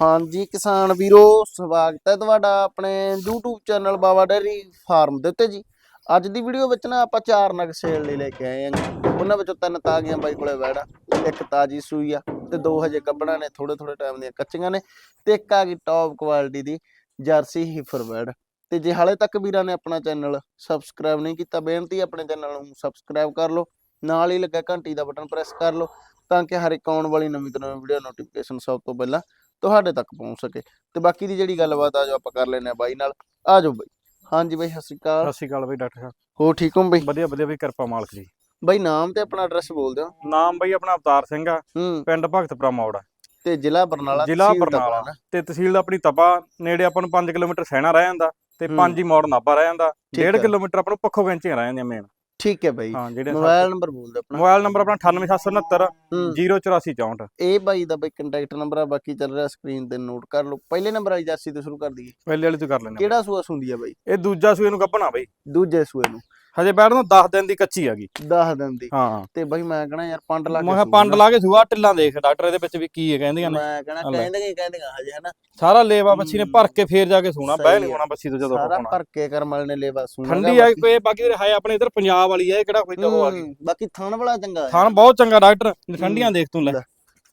ਹਾਂਜੀ, ਕਿਸਾਨ ਵੀਰੋ, ਸਵਾਗਤ ਹੈ ਤੁਹਾਡਾ ਆਪਣੇ YouTube channel Baba dairy farm ਦੇ ਉੱਤੇ ਜੀ। ਅੱਜ ਦੀ ਵੀਡੀਓ ਵਿੱਚ ਨਾ ਆਪਾਂ ਚਾਰ ਨਗ ਸੇਲ ਲਈ ਲੈ ਕੇ ਆਏ ਹਾਂ ਜੀ। ਉਹਨਾਂ ਵਿੱਚੋਂ ਤਿੰਨ ਤਾਜ਼ੀਆਂ ਬਾਈ ਕੋਲੇ ਵੈੜਾ, ਇੱਕ ਤਾਜ਼ੀ ਸੂਈ ਆ ਤੇ ਦੋ ਹਜੇ ਗੱਬਣਾ ਨੇ ਥੋੜੇ ਥੋੜੇ ਟਾਈਮ ਦੀਆਂ ਕੱਚੀਆਂ ਨੇ ਤੇ ਇੱਕ ਆ ਗਈ ਟੌਪ ਕੁਆਲਿਟੀ ਦੀ ਜਰਸੀ ਹੀਫਰ ਵੈੜ। ਤੇ ਜੇ ਹਾਲੇ ਤੱਕ ਵੀਰਾਂ ਨੇ ਆਪਣਾ ਚੈਨਲ ਸਬਸਕ੍ਰਾਈਬ ਨਹੀਂ ਕੀਤਾ, ਬੇਨਤੀ ਆਪਣੇ ਚੈਨਲ ਨੂੰ ਸਬਸਕ੍ਰਾਈਬ ਕਰ ਲਓ, ਨਾਲ ਹੀ ਲੱਗਾ ਘੰਟੀ ਦਾ ਬਟਨ ਪ੍ਰੈਸ ਕਰ ਲਓ ਤਾਂ ਕਿ ਹਰ ਇੱਕ ਆਉਣ ਵਾਲੀ ਨਵੀਂ ਤੋਂ ਨਵੀਂ ਵੀਡੀਓ ਨੋਟੀਫਿਕੇਸ਼ਨ ਸਭ ਤੋਂ ਪਹਿਲਾਂ ਤੁਹਾਡੇ ਤੱਕ ਪਹੁੰਚ ਸਕੇ। ਤੇ ਬਾਕੀ ਦੀ ਜਿਹੜੀ ਗੱਲਬਾਤ ਆ ਜੋ ਆਪਾਂ ਕਰ ਲੈਨੇ ਆ ਬਾਈ ਨਾਲ ਆ ਜਾਓ ਬਾਈ। ਹਾਂਜੀ ਬਾਈ ਸਤਿ ਸ਼੍ਰੀ ਅਕਾਲ। ਸਤਿ ਸ਼੍ਰੀ ਅਕਾਲ ਬਈ ਡਾਕਟਰ ਸਾਹਿਬ। ਹੋ ਠੀਕ ਹੋ ਬਾਈ? ਵਧੀਆ ਵਧੀਆ ਬਈ ਕਿਰਪਾ ਮਾਲਕ ਜੀ ਬਾਈ ਨਾਮ ਤੇ ਆਪਣਾ ਐਡਰੈਸ ਬੋਲ ਦਿਓ। ਨਾਮ ਬਈ ਆਪਣਾ ਅਵਤਾਰ ਸਿੰਘ ਆ। ਪਿੰਡ ਭਗਤਪੁਰਾ ਮੌੜ ਆ। ਤੇ ਜ਼ਿਲ੍ਹਾ ਬਰਨਾਲਾ ਜ਼ਿਲ੍ਹਾ ਬਰਨਾਲਾ। ਤੇ ਤਹਿਸੀਲ ਆਪਣੀ ਤਪਾ ਨੇੜੇ ਆਪਾਂ ਨੂੰ 5 ਕਿਲੋਮੀਟਰ ਸੈਣਾ ਰਹਿ ਜਾਂਦਾ ਤੇ ਹੂੰ। 5 ਹੀ ਮੌੜ ਨਾਭਾ ਰਹਿ ਜਾਂਦਾ। ਠੀਕ 1.5 ਹੈ। ਕਿਲੋਮੀਟਰ ਆਪਾਂ ਨੂੰ ਪੱਖੋ ਕੈਂਚੀਆਂ ਰਹਿ ਜਾਂਦੀਆਂ ਮੇਨ ਠੀਕ ਹੈ ਬਾਈ। ਹਾਂ ਜਿਹੜੇ ਮੋਬਾਈਲ ਨੰਬਰ ਬੋਲ ਦਿਓ ਆਪਣਾ। ਮੋਬਾਈਲ ਨੰਬਰ ਆਪਣਾ 98769 ਹੂੰ। 08464 ਇਹ ਬਾਈ ਦਾ ਬਾਈ ਕੰਟੈਕਟ ਨੰਬਰ ਆ ਬਾਕੀ ਚੱਲ ਰਿਹਾ ਸਕਰੀਨ ਤੇ ਨੋਟ ਕਰ ਲਓ। ਪਹਿਲੇ ਨੰਬਰ ਵਾਲੀ ਜਰਸੀ ਤੋਂ ਸ਼ੁਰੂ ਕਰ ਦਈਏ। ਪਹਿਲੇ ਵਾਲੀ ਤੋਂ ਕਰ ਲੈਣਾ ਕਿਹੜਾ ਸੂਆ ਹੁੰਦੀ ਆ ਬਾਈ? ਇਹ ਦੂਜਾ ਸੂਏ ਨੂੰ ਗੱਭਣਾ ਬਈ। ਦੂਜੇ ਸੂਏ ਨੂੰ। ਹਜੇ ਬੈਠ ਨੂੰ 10 ਦਿਨ ਦੀ ਕੱਚੀ ਹੈਗੀ 10 ਦਿਨ ਦੀ। ਹਾਂ। ਤੇ ਬਾਈ ਮੈਂ ਕਹਣਾ ਯਾਰ ਪੰਡ ਲਾ ਕੇ ਮੈਂ ਕਿਹਾ ਪੰਡ ਨਾ। ਲਾ ਕੇ ਸੂਆ ਢਿੱਲਾਂ ਦੇਖ ਡਾਕਟਰ ਇਹਦੇ ਵਿੱਚ ਵੀ ਕੀ ਹੈ ਕਹਿੰਦੀਆਂ ਨੇ। ਮੈਂ ਕਹਣਾ ਲੈ। ਕਹਿੰਦੇ ਕਹਿੰਦੇ ਹਜੇ ਹਨਾ। ਸਾਰਾ ਲੇਵਾ ਬੱਚੀ ਨੇ। ਭਰ ਕੇ ਫੇਰ ਜਾ ਕੇ ਸੋਣਾ ਬਹਿ ਨਹੀਂ। ਹੋਣਾ ਬੱਚੀ ਤੋਂ ਜਦੋਂ ਸਾਰਾ ਭਰ ਕੇ ਕਰਮ ਵਾਲੇ ਨੇ ਲੇਵਾ ਸੁਣਿਆ ਠੰਡੀ ਆ ਕੋਈ ਬਾਕੀ ਜਿਹੜੇ ਹੈ ਆਪਣੇ ਇਧਰ ਪੰਜਾਬ ਵਾਲੀ ਆ ਇਹ ਕਿਹੜਾ ਕੋਈ ਤਾਂ ਉਹ ਆ ਗਈ? ਬਾਕੀ ਥਣ ਵਾਲਾ ਚੰਗਾ ਥਾਨ ਬਹੁਤ ਚੰਗਾ ਡਾਕਟਰ ਠੰਡੀਆਂ ਦੇਖ ਤੂੰ ਲੈ।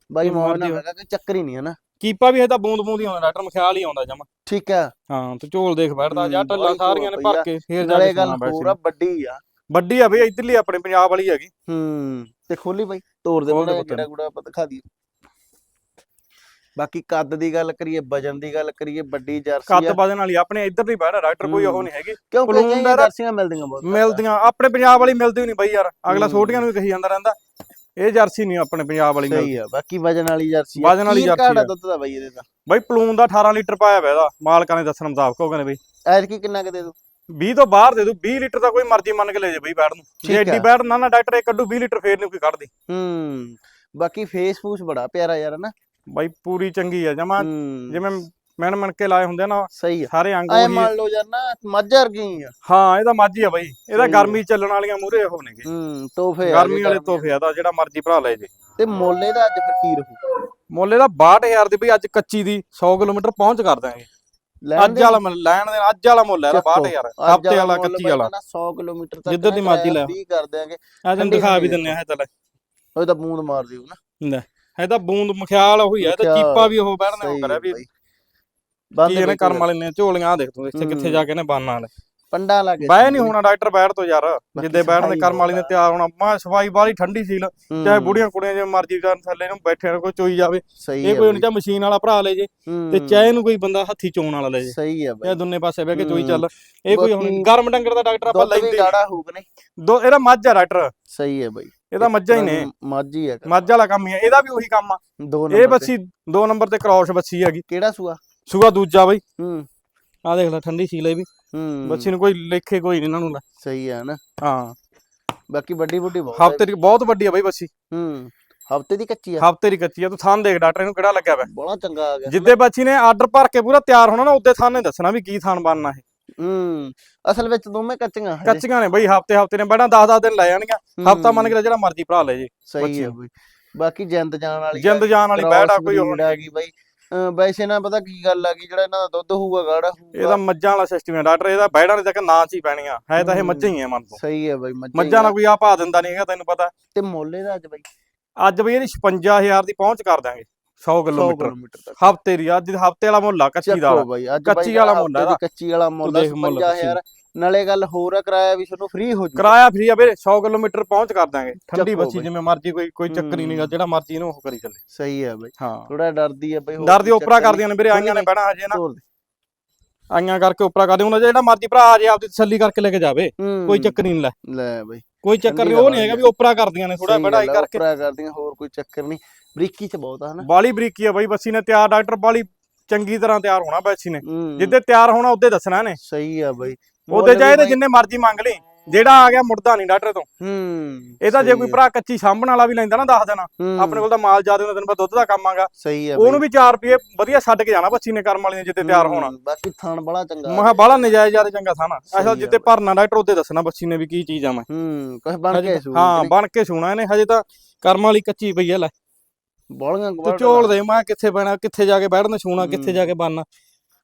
ਬਾਈ ਨਾਲ ਮਰਜ਼ੀ ਹੈਗਾ ਕਿ ਚੱਕਰ ਹੀ ਨਹੀਂ ਹੈ ਨਾ ਕੀਪਾ ਵੀ ਇਹ ਤਾਂ ਬੂੰਦ ਬੂੰਦ ਹੀ ਆਉਂਦਾ ਡਾਕਟਰ ਮਖਿਆਲ ਹੀ ਆਉਂਦਾ ਜਮਾ। ਠੀਕ ਹੈ। ਹਾਂ ਤੇ ਝੋਲ ਦੇਖ ਬੈਠਦਾ ਜਾਂ ਟੱਲਾਂ ਸਾਰੀਆਂ ਨੇ ਭਰ। ਕੇ ਫੇਰ ਜਾ ਨਾਲੇ ਕੇ ਗੱਲ ਆ ਵੱਡੀ ਆ। ਵੱਡੀ ਆ ਬਈ ਇਧਰਲੀ ਆਪਣੇ ਪੰਜਾਬ ਵਾਲੀ ਹੈਗੀ। ਹੂੰ ਤੇ ਖੋਲੀ ਬਾਈ। ਤੋੜ ਦੇ ਖੋਲ ਦੇ ਬੜਾ ਪੁੱਤ ਜਿਹੜਾ ਗੁੜਾ ਆਪਾਂ ਦਿਖਾ ਦਈਏ। ਬਾਕੀ ਕੱਦ ਦੀ ਗੱਲ ਕਰੀਏ ਵਜਨ ਦੀ ਗੱਲ ਕਰੀਏ ਵੱਡੀ ਜਰਸੀ ਕੱਦ ਆ। ਵਜਨ ਵਾਲੀ ਆਪਣੇ ਇਧਰ ਦੀ ਬੈਠਾ ਡਾਕਟਰ ਕੋਈ ਉਹ। ਨਹੀਂ ਹੈਗੀ। ਕਿਉਂਕਿ ਦਾ ਜਰਸੀਆਂ ਮਿਲਦੀਆਂ ਬਹੁਤ ਘੱਟ ਆ। ਮਿਲਦੀਆਂ ਆਪਣੇ ਪੰਜਾਬ ਵਾਲੀ ਮਿਲਦੀ ਨਹੀਂ ਬਈ ਯਾਰ। ਅਗਲਾ ਹੂੰ। ਛੋਟੀਆਂ ਨੂੰ ਵੀ ਕਹੀ ਜਾਂਦਾ ਰਹਿੰਦਾ। ਇਹ ਜਰਸੀ ਨਹੀਂ ਆਪਣੇ ਪੰਜਾਬ ਵਾਲੀ ਸਹੀ ਆ ਬਾਕੀ ਵਜਨ ਵਾਲੀ ਜਰਸੀ ਵਜਨ ਵਾਲੀ ਜਰਸੀ ਆ। ਦੁੱਧ ਦਾ ਬਾਈ ਇਹਦੇ ਦਾ? ਬਈ ਪਲੂਨ ਦਾ 18 ਲੀਟਰ ਪਾਇਆ ਇਹਦਾ। ਮਾਲਕਾਂ ਨੇ ਦੱਸਣ ਮੁਤਾਬਕ ਉਹ ਕਹਿੰਦੇ ਬਈ। ਐਤਕੀ ਕਿੰਨਾ ਕੁ ਦੇ ਦੋ 20 ਤੋਂ ਬਾਹਰ ਦੇ ਦੂ 20 ਲੀਟਰ ਤਾਂ ਕੋਈ ਮਰਜ਼ੀ ਮੰਨ ਕੇ ਲੈ ਜੇ ਬਈ ਬੈਠ ਨੂੰ। ਜੇ ਐਡੀ ਆ। ਬੈਠ ਨਾ ਨਾ ਡਾਕਟਰ ਇਹ ਕੱਢੂ 20 ਲੀਟਰ ਫੇਰ ਨਹੀਂ ਕੋਈ ਕੱਢਦੀ। ਹੂੰ ਬਾਕੀ ਫੇਸ ਫੂਸ ਬੜਾ ਪਿਆਰਾ ਯਾਰ ਨਾ? ਬਾਈ ਪੂਰੀ ਚੰਗੀ ਆ। ਜਮਾ ਜਿਵੇਂ ਮਣ ਮਣ ਕੇ ਲਾਏ ਹੁੰਦੇ ਆ ਨਾ ਸਹੀ ਆ। ਸਾਰੇ ਅੰਗ ਐ ਉਹੀ ਮੰਨ ਲਓ ਯਾਰ ਨਾ ਮੱਝ ਵਰਗੀ ਆ। ਹਾਂ ਇਹਦਾ ਮਾਝੀ ਆ ਬਾਈ। ਇਹਦਾ। ਗਰਮੀ ਚੱਲਣ ਵਾਲੀਆਂ ਮੂਰੇ ਉਹ ਨੇਗੇ। ਹੂੰ ਤੋਹਫੇ ਆ ਗਰਮੀ ਵਾਲੇ ਤੋਹਫੇ ਆ ਦਾ ਜਿਹੜਾ ਮਰਜ਼ੀ ਭਰਾ ਲੈ ਜੇ। ਤੇ ਮੋਲੇ ਦਾ ਅੱਜ ਫਿਰ ਕੀ ਰਹੂ? ਮੁੱਲ ਇਹਦਾ 62000 ਦੀ ਬਈ ਅੱਜ ਕੱਚੀ ਦੀ 100 ਕਿਲੋਮੀਟਰ ਪਹੁੰਚ ਕਰ ਦਾਂਗੇ ਲੈਣ ਅੱਜ ਦੇ ਵਾਲਾ ਮੁੱਲ ਲੈਣ ਦੇ ਅੱਜ ਵਾਲਾ ਮੁੱਲ ਹੈ ਇਹਦਾ ਚੱਕੋ। 62000 ਅੱਜ ਹਫ਼ਤੇ ਵਾਲਾ ਮੁੱਲ ਕੱਚੀ ਵਾਲਾ। ਕਹਿੰਦਾ 100 ਕਿਲੋਮੀਟਰ ਤੱਕ ਜਿੱਧਰ ਦੀ ਮਰਜ਼ੀ ਲੈ। 20 ਕਰ ਦਿਆਂਗੇ। ਆ ਤੈਨੂੰ ਦਿਖਾ ਵੀ ਦਿੰਨੇ ਆ ਇਹ ਤਾਂ ਲੈ। ਉਹ ਤਾਂ ਬੂੰਦ ਮਾਰ ਦਿਓ ਨਾ। ਇਹ ਤਾਂ ਬੂੰਦ ਮਖਿਆਲ ਉਹੀ ਆ ਇਹ ਤਾਂ ਚੀਪਾ ਵੀ ਉਹ ਬੈਠਨੇ ਉਹ ਸਹੀ ਕਰਿਆ ਵੀ ਬਾਈ। ਬੰਦ ਕੀ ਇਹਨੇ ਕਰਮ ਵਾਲੇ ਨੇ ਝੋਲੀਆਂ ਆ ਦੇਖ ਤੂੰ ਇੱਥੇ ਕਿੱਥੇ ਹੂੰ। ਜਾ ਕੇ ਨੇ ਬਾਨਾਂ ਵਾਲੇ। ਪੰਡਾ ਲਾ ਕੇ ਬਹਿ ਨਹੀਂ ਹੋਣਾ ਡਾਕਟਰ ਬੈਠ ਤੋਂ ਯਾਰ। ਜਿੱਦੇ ਬੈਠ ਦੇ ਸਫ਼ਾਈ ਕਰਮ ਵਾਲੀ ਨੇ। ਤਿਆਰ ਹੋਣਾ। ਮੈਂ ਸਫ਼ਾਈ ਬਾਹਲੀ ਠੰਡੀ ਸੀ ਹੂੰ, ਚਾਹੇ ਬੁੜੀਆਂ ਕੁੜੀਆਂ ਜਿਵੇਂ ਮਰਜ਼ੀ ਕਰਨ ਥੱਲੇ ਨੂੰ ਬੈਠੇ ਨੂੰ ਕੋਈ ਚੋਈ ਜਾਵੇ। ਇਹ ਕੋਈ। ਨਹੀਂ ਚਾਹੇ ਮਸ਼ੀਨ ਵਾਲਾ ਭਰਾ ਲੈ ਜੇ ਤੇ ਹੂੰ, ਚਾਹੇ ਨੂੰ ਕੋਈ ਬੰਦਾ ਹੱਥੀ ਚੋਣ ਵਾਲਾ ਲੈ ਜੇ। ਸਹੀ ਆ ਬਾਈ। ਇਹ ਦੋਨੇ ਪਾਸੇ ਬਹਿ ਕੇ ਚੋਈ ਹੂੰ। ਚੱਲ। ਇਹ ਕੋਈ ਹੁਣ ਗਰਮ ਡੰਗਰ ਦਾ ਡਾਕਟਰ ਆਪਾਂ ਲੈਂਦੇ ਗਾੜਾ ਹੋਊਗਾ ਨਹੀਂ। ਦੋ ਇਹਦਾ ਮੱਝ ਆ ਡਾਕਟਰ। ਸਹੀ ਹੈ ਬਾਈ। ਇਹਦਾ ਮੱਝਾਂ ਹੀ ਨੇ। ਮਾਝੀ ਹੈ ਮੱਝ ਵਾਲਾ ਕੰਮ ਹੀ ਆ। ਇਹਦਾ ਵੀ ਉਹੀ ਕੰਮ ਆ। ਦੋ ਇਹ ਨੰਬਰ ਤੇ। ਬੱਚੀ ਦੋ ਨੰਬਰ ਤੇ ਕ੍ਰੋਸ ਬੱਚੀ ਹੈਗੀ। ਕਿਹੜਾ ਸੂਆ? ਸੂਆ ਦੂਜਾ ਬਈ। ਹੂੰ। ਆ ਦੇਖ ਲੈ ਠੰਡੀ ਸੀ ਲੈ ਵੀ। ਹੂੰ। ਬੱਚੀ ਨੂੰ ਕੋਈ ਲੇਖੇ ਕੋਈ ਨਹੀਂ ਇਹਨਾਂ ਨੂੰ ਲੈ। ਸਹੀ ਹੈ ਨਾ। ਹਾਂ। ਬਾਕੀ ਵੱਡੀ ਵੱਡੀ ਬਹੁਤ। ਹਫ਼ਤੇ ਦੀ ਬਹੁਤ ਵੱਡੀ ਆ ਬਈ ਬੱਚੀ। ਹੂੰ। ਹਫ਼ਤੇ ਦੀ ਕੱਚੀ ਆ। ਹਫ਼ਤੇ ਦੀ ਕੱਚੀ ਆ। ਤੂੰ ਥਾਨ ਦੇਖ ਡਾਕਟਰ ਇਹਨੂੰ ਕਿਹੜਾ ਲੱਗਿਆ ਵਾ ਬੜਾ ਚੰਗਾ ਆ ਗਿਆ। ਜਿੱਦੇ ਬੱਚੀ ਨੇ ਆਰਡਰ ਭਰ ਕੇ ਪੂਰਾ ਤਿਆਰ ਹੋਣਾ ਨਾ ਉਹਦੇ ਥਾਨ ਨੇ ਦੱਸਣਾ ਵੀ ਕੀ ਥਾਨ ਬਣਨਾ ਇਹ। ਹੂੰ। ਅਸਲ ਵਿੱਚ ਦੋਵੇਂ ਕੱਚੀਆਂ। ਕੱਚੀਆਂ ਨੇ ਬਈ ਹਫ਼ਤੇ ਹਫ਼ਤੇ ਨੇ। ਬੜਾ 10-10 ਦਿਨ ਲੈ ਜਾਣਗੀਆਂ। ਹਫਤਾ ਮੰਨ ਕੇ ਜਿਹੜਾ ਮਰਜ਼ੀ ਭਰਾ ਲੈ ਜੇ ਸਹੀ ਹੈ ਬਈ। ਬਾਕੀ ਜਿੰਦ ਜਾਣ ਵਾਲੀ ਜਿੰਦ ਜਾਨ ਵਾਲੀ ਆ ਕੋਈ ਆ ਗਈ ਬਾਈ। ਅਹ ਵੈਸੇ ਨਾ ਪਤਾ ਕੀ ਗੱਲ ਆ ਗਈ ਜਿਹੜਾ ਇਹਨਾਂ ਦਾ ਦੁੱਧ ਹੋਊਗਾ ਗਾੜਾ ਹੋਊਗਾ। ਇਹਦਾ ਮੱਝਾਂ ਵਾਲਾ ਸਿਸਟਮ ਹੈ ਡਾਕਟਰ ਇਹਦਾ ਬੈੜਾਂ ਦੇ ਤੱਕ ਨਾਂ ਚ ਹੀ ਪੈਣੀਆਂ। ਹੈ ਤਾਂ ਇਹ। ਮੱਝਾਂ ਹੀ ਆ ਮਨ ਤੋਂ ਸਹੀ ਹੈ ਬਾਈ ਮੱਝਾਂ ਮੱਝਾਂ। ਨਾਲ ਕੋਈ ਆ ਪਾ ਦਿੰਦਾ ਨਹੀਂ ਹੈਗਾ ਤੈਨੂੰ ਪਤਾ। ਤੇ ਮੋਲੇ ਦਾ ਅੱਜ ਬਾਈ? ਅੱਜ ਬਈ ਇਹਦੀ 56000 ਦੀ ਪਹੁੰਚ ਕਰ ਦਾਂਗੇ 100 100 ਕਿਲੋਮੀਟਰ। ਕਿਲੋਮੀਟਰ ਤੱਕ। ਹਫ਼ਤੇ ਦੀ ਅੱਜ ਹਫ਼ਤੇ ਵਾਲਾ ਮੁੱਲ ਆ ਕੱਚੀ ਦਾ ਚੱਕੋ ਬਾਈ ਅੱਜ ਕੱਚੀ ਵਾਲਾ ਮੁੱਲ ਆ ਦੀ ਇਹਦਾ। ਕੱਚੀ ਵਾਲਾ ਮੁੱਲ ਆ ਦੇਖ ਮੁੱਲ 55000 ਨਾਲੇ ਗੱਲ ਹੋਰ ਆ ਕਿਰਾਇਆ ਵੀ ਤੁਹਾਨੂੰ ਫ੍ਰੀ ਹੋ ਜੂ ਕਿਰਾਇਆ ਫ੍ਰੀ ਆ ਵੀਰੇ 100 ਕਿਲੋਮੀਟਰ ਪਹੁੰਚ ਕਰ ਦਾਂਗੇ ਠੰਡੀ ਬਈ। ਜਿਵੇਂ ਮਰਜ਼ੀ ਕੋਈ ਕੋਈ ਚੱਕਰ ਹੀ ਨਹੀਂਗਾ। ਜਿਹੜਾ ਮਰਜ਼ੀ ਇਹਨੂੰ ਉਹ ਕਰੀ ਚੱਲੇ। ਸਹੀ ਹੈ ਬਾਈ। ਹਾਂ। ਥੋੜਾ ਡਰਦੀ ਆ ਬਾਈ ਹੋਰ ਡਰ ਦੀ ਕੋਈ ਉਪਰਾ ਕਰਦੀਆਂ ਨੇ ਵੀਰੇ ਆਈਆਂ ਨੇ ਬਹਿਣਾ ਹਜੇ ਨਾ। ਆਈਆਂ ਕਰਕੇ ਉਪਰਾ ਕਰਦੇ ਉਹਨਾਂ ਜਿਹੜਾ ਮਰਜ਼ੀ ਭਰਾ ਆ ਜੇ ਆਪਦੀ ਤਸੱਲੀ ਕਰਕੇ ਲੈ ਕੇ ਜਾਵੇ ਕੋਈ ਚੱਕਰ ਨਹੀਂ ਲੈ। ਲੈ ਬਾਈ। ਕੋਈ ਚੱਕਰ ਨਹੀਂ ਉਹ ਨਹੀਂ ਹੈਗਾ ਵੀ ਉਪਰਾ ਕਰਦੀਆਂ ਨੇ ਥੋੜਾ ਬੜਾਈ ਆ, ਕਰਕੇ। ਉਪਰਾ ਕਰਦੀਆਂ ਹੋਰ ਕੋਈ ਚੱਕਰ ਨਹੀਂ। ਬਰੀਕੀ ਚ ਬਹੁਤ ਆ ਹਨਾ। ਬਾਲੀ ਬਰੀਕੀ ਆ ਬਾਈ ਬੱਸੀ ਨੇ ਤਿਆਰ ਡਾਕਟਰ ਬਾਲੀ ਚੰਗੀ ਤਰ੍ਹਾਂ ਤਿਆਰ ਹੋਣਾ ਬੱਸੀ ਨੇ। ਜਿੱਦੇ ਤਿਆਰ ਹੋਣਾ ਉਹਦੇ ਦੱਸਣਾ ਨੇ ਸਹੀ ਆ ਬਾਈ। ਉਹਦੇ ਚਾਹੇ ਤੇ ਜਿੰਨੇ ਮਰਜ਼ੀ ਮੰਗ ਲਈ ਜਿਹੜਾ ਆ ਗਿਆ ਮੁੜਦਾ ਨਹੀਂ ਡਾਕਟਰ ਤੋਂ। ਹੂੰ ਇਹ ਤਾਂ ਜੇ ਕੋਈ। ਭਰਾ ਕੱਚੀ ਸਾਂਭਣ ਵਾਲਾ ਵੀ ਲੈਂਦਾ ਨਾ ਦੱਸ ਦੇਣਾ ਆਪਣੇ ਕੋਲ ਤਾਂ ਮਾਲ ਜ਼ਿਆਦਾ ਹੁੰਦਾ ਤੈਨੂੰ ਪਤਾ ਦੁੱਧ ਦਾ ਕੰਮ ਆਗਾ। ਸਹੀ ਆ ਉਹਨੂੰ ਵੀ 4 ਰੁਪਏ ਵਧੀਆ ਛੱਡ ਕੇ ਜਾਣਾ ਬੱਚੀ ਨੇ ਕਰਮ ਵਾਲੀ ਨੇ ਜਿੱਤੇ ਤਿਆਰ ਹੋਣਾ। ਬਾਕੀ ਥਣ ਬੜਾ ਚੰਗਾ। ਮੈਂ ਕਿਹਾ ਬਾਹਲਾ ਨਜਾਇਜ਼ ਜ਼ਿਆਦਾ ਚੰਗਾ ਸਹੀ ਅਸਲ ਜਿੱਤੇ ਭਰਨਾ ਡਾਕਟਰ ਉਹਦੇ ਦੱਸਣਾ ਬੱਚੀ ਨੇ ਵੀ ਕੀ ਚੀਜ਼ ਆ ਮੈਂ। ਹੂੰ ਕੁਝ ਬਣ ਕੇ ਸੂ ਹਾਂ ਬਣ ਕੇ ਸੋਣਾ ਇਹਨੇ। ਹਜੇ ਤਾਂ ਕਰਮ ਵਾਲੀ ਕੱਚੀ ਪਈ ਆ ਲੈ। ਬੋਲੀਆਂ ਤੂੰ ਝੋਲ ਦੇ ਮੈਂ ਕਿੱਥੇ ਬਹਿਣਾ ਕਿੱਥੇ ਜਾ ਕੇ ਬੈਠਣਾ ਛੂਣਾ ਕਿੱਥੇ ਜਾ ਕੇ ਬੰਨਣਾ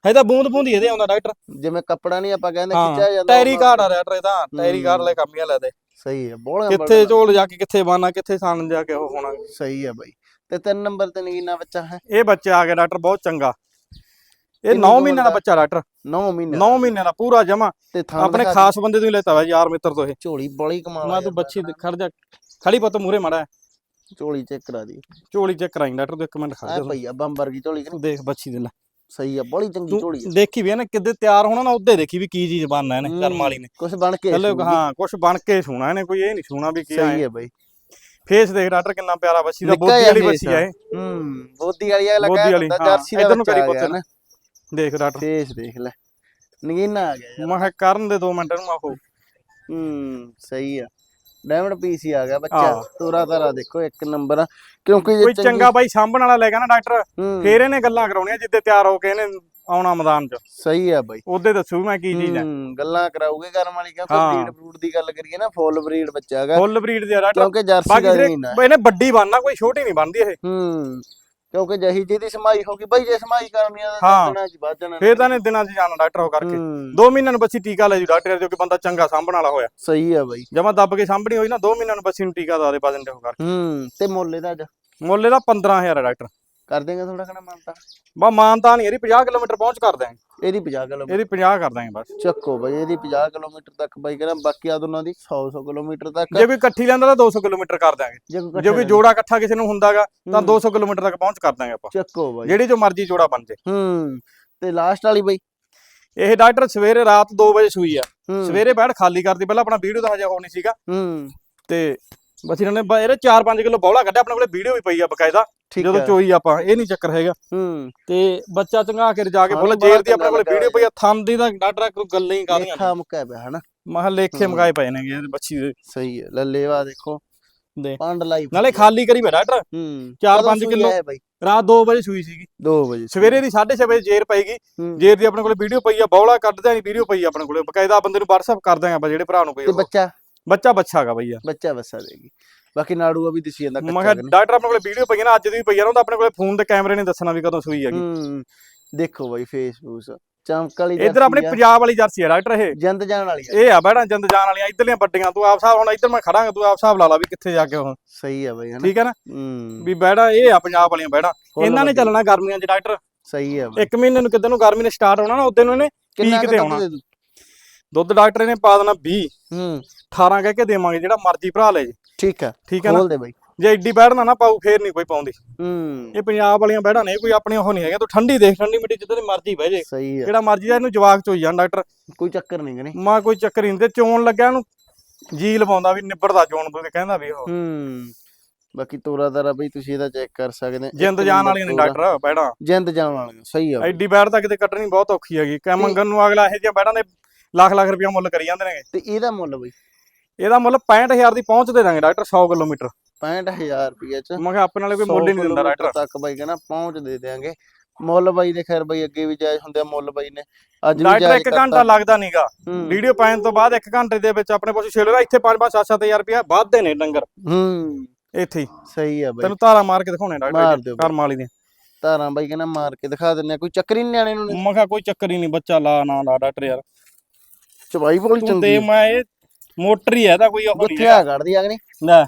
ਹੈ ਤਾਂ ਬੂੰਦ ਬੂੰਦ ਹੀ ਇਹਦੇ ਆਉਂਦਾ ਡਾਕਟਰ। ਜਿਵੇਂ ਕੱਪੜਾ ਨਹੀਂ ਆਪਾਂ ਕਹਿੰਦੇ ਖਿੱਚਿਆ ਜਾਂਦਾ ਟੈਰੀ ਕਾਰਡ ਆ ਰੈਟਰ ਇਹਦਾ ਟੈਰੀ ਕਾਰਡ ਲੈ ਕੰਮ ਹੀ ਲੈ ਦੇ। ਸਹੀ ਹੈ ਬੋਲੀਆਂ ਕਿੱਥੇ ਝੋਲ ਜਾ ਕੇ ਕਿੱਥੇ ਬੰਨਣਾ ਕਿੱਥੇ ਸਾਨ ਜਾ ਕੇ ਉਹ ਹੋਣਾ। ਸਹੀ ਹੈ ਬਾਈ। ਤੇ ਤਿੰਨ ਨੰਬਰ ਤੇ ਨਗੀਨਾ ਬੱਚਾ ਹੈ? ਇਹ ਬੱਚਾ ਆ ਗਿਆ ਡਾਕਟਰ ਬਹੁਤ ਚੰਗਾ। ਇਹ ਕਿੰਨੀ 9 ਕੁ ਮਹੀਨਿਆਂ ਦਾ ਬੱਚਾ ਡਾਕਟਰ। 9 ਮਹੀਨੇ 9 ਮਹੀਨਿਆਂ ਦਾ ਪੂਰਾ ਜਮਾ। ਤੇ ਆਪਣੇ ਖਾਸ ਬੰਦੇ ਤੋਂ ਹੀ ਲੈਤਾ ਵਾ ਯਾਰ ਮਿੱਤਰ ਤੋਂ ਇਹ। ਝੋਲੀ ਬੋਲੀ ਕਮਾਲ ਮੈਂ ਤੂੰ ਬੱਚੀ ਖੜ ਜਾ। ਖੜੀ ਪੁੱਤ ਮੂਰੇ ਮੜਾ ਝੋਲੀ ਚੈੱਕ ਕਰਾ ਦੀ। ਝੋਲੀ ਚੈੱਕ ਕਰਾਈ ਡਾਕਟਰ ਤੂੰ ਇੱਕ ਮਿੰਟ ਖੜ ਜਾ। ਪਈ ਆ ਬੰਬਰ ਦੀ ਝੋਲੀ ਕਿ ਤੂੰ ਦੇਖ ਬੱਚੀ ਦੇ ਲੈ। ਸਹੀ ਆ ਬੜੀ ਚੰਗੀ ਝੋਲੀ ਤੂੰ ਦੇਖੀ ਵੀ ਇਹਨੇ ਕਿੱਦੇ ਤਿਆਰ ਹੋਣਾ ਨਾ ਉਹਦੇ ਦੇਖੀ ਵੀ ਕੀ ਚੀਜ਼ ਬਣਨਾ ਇਹਨੇ ਕਰਮ ਵਾਲੀ ਨੇ। ਕੁਝ ਬਣ ਕੇ ਚੱਲੇ। ਹਾਂ ਕੁਝ ਬਣ ਕੇ ਸੁਣਾ ਇਹਨੇ ਕੋਈ ਇਹ ਨਹੀਂ ਸੁਣਾ ਵੀ ਕੀ ਸਹੀ ਹੈ ਬਾਈ। ਫੇਸ ਦੇਖ ਡਾਕਟਰ ਕਿੰਨਾ ਪਿਆਰਾ ਬੱਚੀ ਦਾ ਬੋਦੀ ਵਾਲੀ ਬੱਚੀ ਆ। ਇਹ। ਹੂੰ ਬੋਦੀ ਵਾਲੀ ਅਗਲਾ ਬੋਦੀ ਕਹਿ ਵਾਲੀ, ਦਿੰਦਾ ਹਾਂ, ਜਰਸੀ ਦਾ ਇੱਧਰ ਨੂੰ ਕਰੀ ਆ। ਨਾ। ਦੇਖ ਡਾਕਟਰ। ਫੇਸ ਦੇਖ ਲੈ ਨਗੀਨਾ ਆ ਗਿਆ ਮੈਂ ਕਰਨ ਦੇ 2 ਮਿੰਟ ਨੂੰ ਆਹੋ। ਹੂੰ ਸਹੀ ਆ। ਡਾਇਮੰਡ ਪੀਸ ਹੀ ਆ ਗਿਆ ਬੱਚਾ। ਹਾਂ। ਤੋਰਾ ਤਾਰਾ ਦੇਖੋ ਇੱਕ ਨੰਬਰ ਆ। ਕਿਉਂਕਿ ਜੇ ਕੋਈ ਚੰਗੀ- ਚੰਗਾ ਬਾਈ ਸਾਂਭਣ ਵਾਲਾ ਲੈ ਗਿਆ ਨਾ ਡਾਕਟਰ ਹੂੰ, ਫੇਰ ਇਹਨੇ ਗੱਲਾਂ ਕਰਾਉਣੀਆਂ ਜਿੱਦੇ ਤਿਆਰ ਹੋ ਕੇ ਇਹਨੇ ਆਉਣਾ ਮੈਦਾਨ 'ਚ। ਸਹੀ ਆ ਬਾਈ। ਉਹਦੇ ਦੱਸੂ ਮੈਂ ਕੀ ਚੀਜ਼ ਹੈ ਹੂੰ, ਗੱਲਾਂ ਕਰਾਉਗੇ ਕਰਮ ਵਾਲੀ ਕਿਉਂਕਿ ਹਾਂ। ਬਰੀਡ ਬਰੂਡ ਦੀ ਗੱਲ ਕਰੀਏ ਨਾ ਫੁੱਲ ਬਰੀਡ ਬੱਚਾ ਹੈਗਾ। ਫੁੱਲ ਬਰੀਡ ਦੇ ਡਾਕਟਰ। ਕਿਉਂਕਿ ਜਰਸੀ ਬਾਕੀ ਦਾ ਸਿਰੇ ਮਹੀਨਾ ਇਹਨੇ ਵੱਡੀ ਬਣਨਾ ਕੋਈ ਛੋਟੀ ਨਹੀਂ ਬਣਦੀ ਇਹ। ਹੂੰ। ਕਿਉਂਕਿ ਜਹੀ ਜਿਹਦੀ ਸਮਾਈ ਹੋਗੀ ਬਾਈ ਜੇ ਸਮਾਈ ਕਰਨੀ ਆ ਤਾਂ ਹਾਂ। ਦਿਨਾਂ ਚ ਵੱਧ ਜਾਣਾ ਫੇਰ ਤਾਂ ਇਹਨੇ ਦਿਨਾਂ 'ਚ ਜਾਣਾ ਡਾਕਟਰ ਹੋ ਕਰਕੇ। ਹੂੰ, 2 ਮਹੀਨਿਆਂ ਨੂੰ ਬੱਚੀ ਟੀਕਾ ਲੈ ਜੂ ਡਾਕਟਰ ਜੋ ਕਿ ਬੰਦਾ ਚੰਗਾ ਸਾਂਭਣ ਵਾਲਾ ਹੋਇਆ। ਸਹੀ ਆ ਬਾਈ। ਜਮਾ ਦੱਬ ਕੇ ਸਾਂਭਣੀ ਹੋਈ ਨਾ 2 ਮਹੀਨਿਆਂ ਨੂੰ ਬੱਚੀ ਨੂੰ ਟੀਕਾ ਲਾ ਦੇ ਵਜਨ ਤੇ ਹੋ ਕਰਕੇ। ਹੂੰ ਤੇ ਮੁੱਲ ਇਹਦਾ ਅੱਜ? ਮੁੱਲ ਇਹਦਾ 15000 ਹੈ ਡਾਕਟਰ। ਕਰ ਦੇਗਾ ਥੋੜਾ ਕਣਾ ਮਾਨਤਾ। ਬਾ ਮਾਨਤਾ ਨਹੀਂ ਇਹਦੀ 50 ਕਿਲੋਮੀਟਰ ਪਹੁੰਚ ਕਰ ਦਿਆਂਗੇ। ਇਹਦੀ 50 ਕਿਲੋਮੀਟਰ। ਇਹਦੀ 50 ਕਰ ਦਾਂਗੇ ਬਸ। ਚੱਕੋ ਬਾਈ ਇਹਦੀ 50 ਕਿਲੋਮੀਟਰ ਤੱਕ ਬਾਈ ਕਹਿੰਦਾ ਬਾਕੀ ਆ ਦੋਨਾਂ ਦੀ 100 100 ਕਿਲੋਮੀਟਰ ਤੱਕ। ਜੇ ਕੋਈ ਇਕੱਠੀ ਲੈਂਦਾ ਤਾਂ 200 ਕਿਲੋਮੀਟਰ ਕਰ ਦਿਆਂਗੇ। ਜੇ ਕੋਈ ਜੋੜਾ ਇਕੱਠਾ ਕਿਸੇ ਨੂੰ ਹੁੰਦਾਗਾ ਤਾਂ ਹੂੰ। 200 ਕਿਲੋਮੀਟਰ ਤੱਕ ਪਹੁੰਚ ਕਰ ਦਾਂਗੇ ਆਪਾਂ। ਚੱਕੋ ਬਾਈ। ਜਿਹੜੀ ਜੋ ਮਰਜ਼ੀ ਜੋੜਾ ਬਣ ਜੇ। ਹੂੰ ਤੇ ਲਾਸਟ ਵਾਲੀ ਬਾਈ। ਇਹ ਡਾਕਟਰ ਸਵੇਰੇ ਰਾਤ 2 ਵਜੇ ਸੂਈ ਆ। ਸਵੇਰੇ ਬੈਠ ਖਾਲੀ ਕਰਦੀ ਪਹਿਲਾਂ ਆਪਣਾ ਵੀਡੀਓ ਦਾ ਹਜੇ ਹੋ ਨਹੀਂ ਸੀਗਾ। ਹੂੰ। ਤੇ ਬਸ ਇਹਨਾਂ ਨੇ ਇਹਦੇ 4-5 ਕਿਲੋ ਬੌਲਾ ਕੱਢਿਆ ਆਪਣੇ ਕੋਲੇ ਵੀਡੀਓ ਵੀ ਪਈ ਆ ਬਕਾਇਦਾ। ਠੀਕ ਜਦੋਂ ਹੈ। ਚੋਈ ਆਪਾਂ ਇਹ ਨਹੀਂ ਚੱਕਰ ਹੈਗਾ। ਹੂੰ। ਤੇ ਬੱਚਾ ਚੰਗਾ ਕੇ ਜਾ ਕੇ ਬੋਲ ਬੜਾ ਜੇਰ ਦੀ ਆਪਣੇ ਕੋਲੇ ਚੰਗਾ ਵੀਡੀਓ ਪਈ ਆ ਥੰਮ ਦੀ ਤਾਂ ਡਾਕਟਰ ਕੋਈ ਗੱਲਾਂ ਹੀ ਕਾਹਦੀਆਂ ਲੇਖਾ ਮੁਕਾ ਪਿਆ ਹਨਾ? ਮਹਲ ਲੇਖੇ ਹੂੰ। ਮਗਾਏ ਪਏ ਨੇਗੇ ਇਹਦੇ ਬੱਚੀ ਦੇ। ਸਹੀ ਹੈ ਲੱਲੇਵਾ ਦੇਖੋ। ਦੇ। ਪੰਡ ਲਾਈ ਨਾਲੇ ਖਾਲੀ ਕਰੀ ਬੈ ਡਾਕਟਰ। ਹੂੰ ਚਾਰ ਕਦੋਂ ਪੰਜ ਸੂਈ ਕਿੱਲੋ। ਬਾਈ? ਰਾਤ 2 ਵਜੇ ਸੂਈ ਸੀਗੀ। 2 ਵਜੇ ਸਵੇਰੇ ਦੀ 6:30 ਵਜੇ ਜੇਰ ਪਈਗੀ ਹੂੰ। ਜੇਰ ਦੀ ਆਪਣੇ ਕੋਲੇ ਵੀਡੀਓ ਪਈ ਆ ਬੌਲਾ ਕੱਢਦੇ ਨਹੀਂ ਵੀਡੀਓ ਪਈ ਆ ਆਪਣੇ ਕੋਲੇ। ਬਕਾਇਦਾ ਬੰਦੇ ਨੂੰ WhatsApp ਕਰ ਦਾਂਗੇ ਆਪਾਂ ਜਿਹੜੇ ਭਰਾ ਨੂੰ ਕੋਈ ਤੇ ਉਹ। ਬੱਚਾ? ਬੱਚਾ ਬੱਚਾਗਾ ਬਈ ਯਾਰ ਬੱਚਾ ਵਸਾ ਦੇਗੀ ਬਾਕੀ ਨਾੜੂਆ ਵੀ ਦਿਸੀ ਜਾਂਦਾ ਮੈਂ ਕਿਹਾ ਡਾਕਟਰ ਆਪਣੇ ਕੋਲੇ ਵੀਡੀਓ ਪਈ ਆ ਨਾ ਅੱਜ ਦੀ ਵੀ ਪਈ ਆ ਨਾ ਉਹ ਤਾਂ ਆਪਣੇ ਕੋਲੇ ਫੋਨ ਤੇ ਕੈਮਰੇ ਨੇ ਦੱਸਣਾ ਵੀ ਕਦੋਂ ਸੂਈ ਹੈਗੀ। ਹੂੰ ਦੇਖੋ ਬਾਈ ਫੇਸਬੁੱਕ ਚਮਕ ਵਾਲੀ ਇੱਧਰ ਆਪਣੀ ਆ, ਪੰਜਾਬ ਵਾਲੀ ਜਰਸੀ ਆ ਡਾਕਟਰ ਇਹ। ਜਿੰਦ ਜਾਣ ਵਾਲੀ ਆ। ਇਹ ਆ ਬੈਣਾ ਜੰਦ ਜਾਨ ਵਾਲੀਆਂ ਇੱਧਰਲੀਆਂ ਵੱਡੀਆਂ ਤੂੰ ਆਪ ਹਿਸਾਬ ਹੁਣ ਇੱਧਰ ਮੈਂ ਖੜਾਂਗਾ ਤੂੰ ਆਪ ਹਿਸਾਬ ਲਾ ਲਾ ਵੀ ਕਿੱਥੇ ਜਾ ਕੇ ਉਹ। ਸਹੀ ਆ ਬਾਈ ਹਨਾ? ਠੀਕ ਹੈ ਨਾ? ਹੂੰ। ਵੀ ਬੈੜਾ ਇਹ ਆ ਪੰਜਾਬ ਵਾਲੀਆਂ ਬੈੜਾ ਇਹਨਾਂ ਨੇ। ਚੱਲਣਾ ਗਰਮੀਆਂ 'ਚ ਡਾਕਟਰ। ਸਹੀ ਆ ਬਾਈ। ਇੱਕ ਮਹੀਨੇ ਨੂੰ ਕਿਤੇ ਨੂੰ ਗਰਮੀ ਨੇ ਸਟਾਰਟ ਹੋਣਾ ਨਾ ਉਦੋਂ ਨੂੰ ਇਹਨੇ ਪੀਕ ਤੇ ਆਉਣਾ। ਦੁੱਧ ਡਾਕਟਰ ਨੇ ਪਾ ਦੇਣਾ 20 ਹੂੰ। 18 ਕਹਿ ਕੇ ਦੇਵਾਂਗੇ ਜਿਹੜਾ ਮਰਜ਼ੀ ਭਰਾ ਲੈ ਜੀ। ਠੀਕ ਆ। ਠੀਕ ਹੈ ਨਾ? ਖੋਲ ਦੇ ਬਾਈ। ਜੇ ਐਡੀ ਬੈੜਨਾ ਨਾ ਪਾਉ ਫੇਰ ਨਹੀਂ ਕੋਈ ਪਾਉਂਦੀ। ਹੂੰ। ਇਹ ਪੰਜਾਬ ਵਾਲੀਆਂ ਬੈੜਾਂ ਨੇ ਕੋਈ ਆਪਣੀ ਉਹ ਨਹੀਂ ਹੈਗਾ ਤੂੰ ਠੰਡੀ ਦੇਖ ਠੰਡੀ ਮਿੱਟੀ ਜਿੱਦਾਂ ਦੀ ਮਰਜ਼ੀ ਬਹਿ ਜੇ। ਸਹੀ ਆ। ਜਿਹੜਾ ਮਰਜ਼ੀ ਦਾ ਇਹਨੂੰ ਜਵਾਕ ਚੋਈ ਜਾਣ ਡਾਕਟਰ। ਕੋਈ ਚੱਕਰ ਨਹੀਂ ਗਣੀ ਮਾ ਕੋਈ ਚੱਕਰ ਨਹੀਂ। ਤੇ ਚੋਣ ਲੱਗਿਆ ਇਹਨੂੰ ਜੀ ਲਵਾਉਂਦਾ ਵੀ ਨਿਬੜਦਾ ਚੋਣ ਤੇ ਕਹਿੰਦਾ ਵੀ ਉਹ। ਹੂੰ। ਬਾਕੀ ਤੋਰਾ ਤਾਰਾ ਬਈ ਤੁਸੀਂ ਇਹਦਾ ਚੈੱਕ ਕਰ ਸਕਦੇ। ਜਿੰਦ ਜਾਨ ਵਾਲੀਆਂ ਨੇ ਡਾਕਟਰ ਬੈੜਾਂ। ਜਿੰਦ ਜਾਨ ਵਾਲੀਆਂ ਸਹੀ ਆ। ਐਡੀ ਬੈੜ ਤਾਂ ਕਿਤੇ ਕੱਟਣੀ ਬਹੁਤ ਔਖੀ ਹੈਗੀ। ਕੈ ਮੰਗਣ ਨੂੰ ਅਗਲਾ ਇਹੋ ਜਿਹੀਆਂ ਬੈੜਾਂ ਦੇ ਲੱਖ ਲੱਖ ਰੁਪਇਆ ਮੁੱਲ ਕਰੀ ਜਾਂਦੇ ਨੇ ਤੇ ਇਹਦਾ ਮੁੱਲ ਬਈ? ਇਹਦਾ ਮੁੱਲ 65000 ਦੀ ਪਹੁੰਚ ਦੇ ਦਾਂਗੇ ਡਾਕਟਰ 100 ਕਿਲੋਮੀਟਰ। 65000 ਰੁਪਏ ਚ। ਮੈਂ ਕਿਹਾ ਆਪਣੇ ਨਾਲੇ ਕੋਈ ਮੁੱਲ ਹੀ ਨਹੀਂ ਦਿੰਦਾ ਡਾਕਟਰ। ਤੱਕ ਬਾਈ ਕਹਿੰਦਾ ਪਹੁੰਚ ਦੇ ਦਿਆਂਗੇ। ਮੁੱਲ ਬਾਈ ਦੇ ਖੈਰ ਬਾਈ ਅੱਗੇ ਵੀ ਜਾਇਜ਼ ਹੁੰਦੇ ਆ ਮੁੱਲ ਬਾਈ ਨੇ ਅੱਜ ਵੀ ਡਾਕਟਰ ਜਾਇਜ਼ 1 ਘੰਟਾ ਲੱਗਦਾ ਨਹੀਂਗਾ ਹੂੰ। ਵੀਡੀਓ ਪਾਉਣ ਤੋਂ ਬਾਅਦ 1 ਘੰਟੇ ਦੇ ਵਿੱਚ ਆਪਣੇ ਪਸ਼ੂ ਛੇਲੇਗਾ ਇੱਥੇ 5 5 7 7000 ਰੁਪਇਆ ਵੱਧਦੇ ਨੇ ਡੰਗਰ। ਹੂੰ। ਇੱਥੇ ਹੀ। ਸਹੀ ਆ ਬਾਈ। ਤੈਨੂੰ ਧਾਰਾ ਮਾਰ ਕੇ ਦਿਖਾਉਣੇ ਡਾਕਟਰ ਕਰਮ ਵਾਲੀ ਦੀਆਂ। ਧਾਰਾਂ ਬਾਈ ਕਹਿੰਦਾ ਮਾਰ ਕੇ ਦਿਖਾ ਦਿੰਨੇ ਕੋਈ ਚੱਕਰੀ ਨੀ ਨਿਆਣੇ ਨੂੰ। ਮੈਂ ਕਿਹਾ ਕੋਈ ਚੱਕਰ ਹੀ ਨਹੀਂ ਬੱਚਾ ਲਾ ਨਾ ਲਾ ਡਾਕਟਰ ਯਾਰ। ਚਵਾਈ ਬੋਲੀ ਚੰਗੀ ਦੇ ਮੈਂ ਇਹ ਮੋਟਰ ਹੀ ਹੈ ਤਾਂ ਕੋਈ ਉਹ ਨਹੀਂ ਗੁੱਥਿਆ ਕੱਢਦੀ ਅਗਨੀ ਲੈ।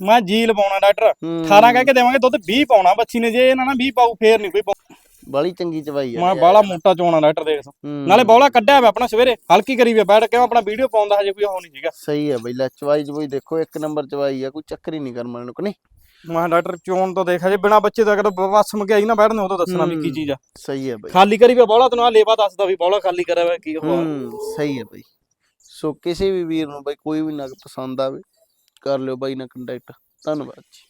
ਮੈਂ ਜੀ ਲਵਾਉਣਾ ਡਾਕਟਰ। 18 ਕਹਿ ਕੇ ਦੇਵਾਂਗੇ ਦੁੱਧ 20 ਪਾਉਣਾ ਬੱਚੀ ਨੇ ਜੇ ਇਹਨਾਂ ਨਾ 20 ਪਾਉ ਫੇਰ ਨਹੀਂ ਕੋਈ ਪਾਉ ਬੜੀ ਚੰਗੀ ਚਵਾਈ ਆ ਮੈਂ ਬਾਹਲਾ ਮੋਟਾ ਚੋਣਾ ਡਾਕਟਰ ਦੇਖ। ਹੂੰ। ਨਾਲੇ ਬੌਲਾ ਕੱਢਿਆ ਹੋਇਆ ਆਪਣਾ ਸਵੇਰੇ ਹਲਕੀ ਕਰੀ ਵੇ ਬੈਠ ਕੇ ਆਪਣਾ ਵੀਡੀਓ ਪਾਉਂਦਾ ਹਜੇ ਕੋਈ ਉਹ ਨਹੀਂ ਸੀਗਾ। ਸਹੀ ਆ ਬਈ ਲੈ ਚਵਾਈ ਚਵਾਈ ਦੇਖੋ ਇੱਕ ਨੰਬਰ ਚਵਾਈ ਆ ਕੋਈ ਚੱਕਰ ਹੀ ਨਹੀਂ ਕਰਮ ਨੂੰ ਕਿ ਨਹੀਂ? ਮੈਂ ਡਾਕਟਰ ਚੋਣ ਤੋਂ ਦੇਖ ਹਜੇ ਬਿਨਾ ਬੱਚੇ ਦਾ ਕਦੋਂ ਵਸ ਮਗਿਆਈ ਨਾ ਬੈਠਨੇ ਉਦੋਂ ਦੱਸਣਾ ਵੀ ਕੀ ਹੂੰ। ਚੀਜ਼ ਆ। ਸਹੀ ਆ ਬਈ। ਖਾਲੀ ਕਰੀ ਵੇ ਬੌਲਾ ਤੈਨੂੰ ਆ ਲੇਵਾ ਦੱਸਦਾ ਵੀ ਬੌਲਾ ਖਾਲੀ ਕਰਿਆ ਕੀ ਉਹ ਆ। ਹੂੰ ਸਹੀ ਆ ਬਈ। ਸੋ ਕਿਸੇ ਵੀ ਵੀਰ ਨੂੰ ਬਾਈ ਕੋਈ ਵੀ ਨਗ ਪਸੰਦ ਆਵੇ, ਕਰ ਲਿਓ ਬਾਈ ਨਾਲ ਕੰਟੈਕਟ ਧੰਨਵਾਦ ਜੀ।